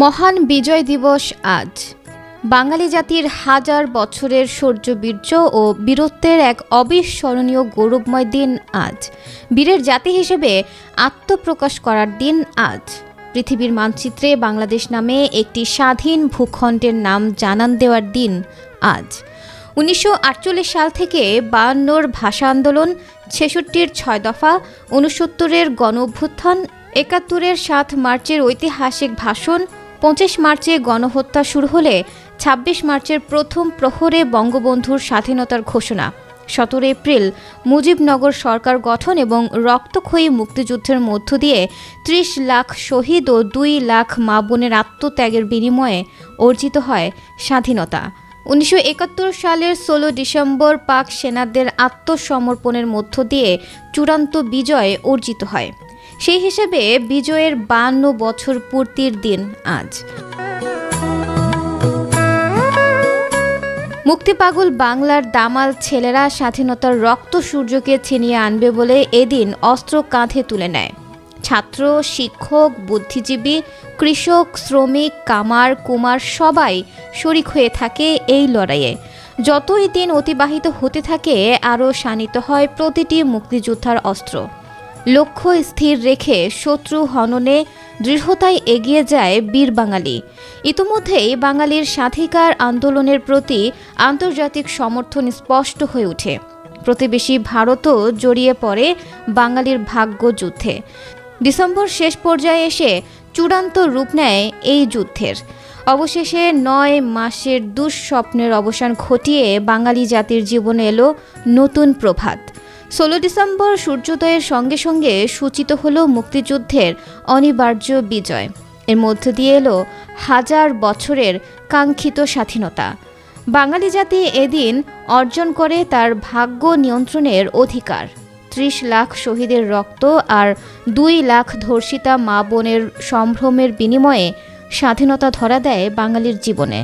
মহান বিজয় দিবস আজ। বাঙালি জাতির হাজার বছরের শৌর্যবীর্য ও বীরত্বের এক অবিস্মরণীয় গৌরবময় দিন আজ। বীরের জাতি হিসেবে আত্মপ্রকাশ করার দিন আজ। পৃথিবীর মানচিত্রে বাংলাদেশ নামে একটি স্বাধীন ভূখণ্ডের নাম জানান দেওয়ার দিন আজ। উনিশশো আটচল্লিশ সাল থেকে বায়ান্নর ভাষা আন্দোলন ছেষট্টির ছয় দফা উনসত্তরের গণ অভ্যুত্থান একাত্তরের সাত মার্চের ঐতিহাসিক ভাষণ পঁচিশ মার্চে গণহত্যা শুরু হলে ২৬ মার্চের প্রথম প্রহরে বঙ্গবন্ধুর স্বাধীনতার ঘোষণা। সতেরো এপ্রিল, মুজিবনগর সরকার গঠন এবং রক্তক্ষয়ী মুক্তিযুদ্ধের মধ্য দিয়ে ত্রিশ লাখ শহীদ ও দুই লাখ মা বোনের আত্মত্যাগের বিনিময়ে অর্জিত হয় স্বাধীনতা। উনিশশো একাত্তর সালের ষোলো ডিসেম্বর পাক সেনাদের আত্মসমর্পণের মধ্য দিয়ে চূড়ান্ত বিজয় অর্জিত হয়। সেই হিসেবে বিজয়ের বান্ন বছর পূর্তির দিন আজ। মুক্তিপাগল বাংলার দামাল ছেলেরা স্বাধীনতার রক্ত সূর্যকে ছিনিয়ে আনবে বলে এদিন অস্ত্র কাঁধে তুলে নেয়। ছাত্র, শিক্ষক, বুদ্ধিজীবী, কৃষক, শ্রমিক, কামার, কুমার সবাই শরিক হয়ে থাকে এই লড়াইয়ে। যতই দিন অতিবাহিত হতে থাকে, আরও শানিত হয় প্রতিটি মুক্তিযোদ্ধার অস্ত্র। লক্ষ্য স্থির রেখে শত্রু হননে দৃঢ়তায় এগিয়ে যায় বীর বাঙালি। ইতোমধ্যেই বাঙালির স্বাধিকার আন্দোলনের প্রতি আন্তর্জাতিক সমর্থন স্পষ্ট হয়ে ওঠে। প্রতিবেশী ভারতও জড়িয়ে পড়ে বাঙালির ভাগ্য যুদ্ধে। ডিসেম্বর শেষ পর্যায়ে এসে চূড়ান্ত রূপ নেয় এই যুদ্ধের। অবশেষে নয় মাসের দুঃস্বপ্নের অবসান ঘটিয়ে বাঙালি জাতির জীবনে এলো নতুন প্রভাত। ষোলো ডিসেম্বর সূর্যোদয়ের সঙ্গে সঙ্গে সূচিত হলো মুক্তিযুদ্ধের অনিবার্য বিজয়। এর মধ্য দিয়ে এলো হাজার বছরের কাঙ্ক্ষিত স্বাধীনতা। বাঙালি জাতি এদিন অর্জন করে তার ভাগ্য নিয়ন্ত্রণের অধিকার। ত্রিশ লাখ শহীদের রক্ত আর দুই লাখ ধর্ষিতা মা বোনের সম্ভ্রমের বিনিময়ে স্বাধীনতা ধরা দেয় বাঙালির জীবনে।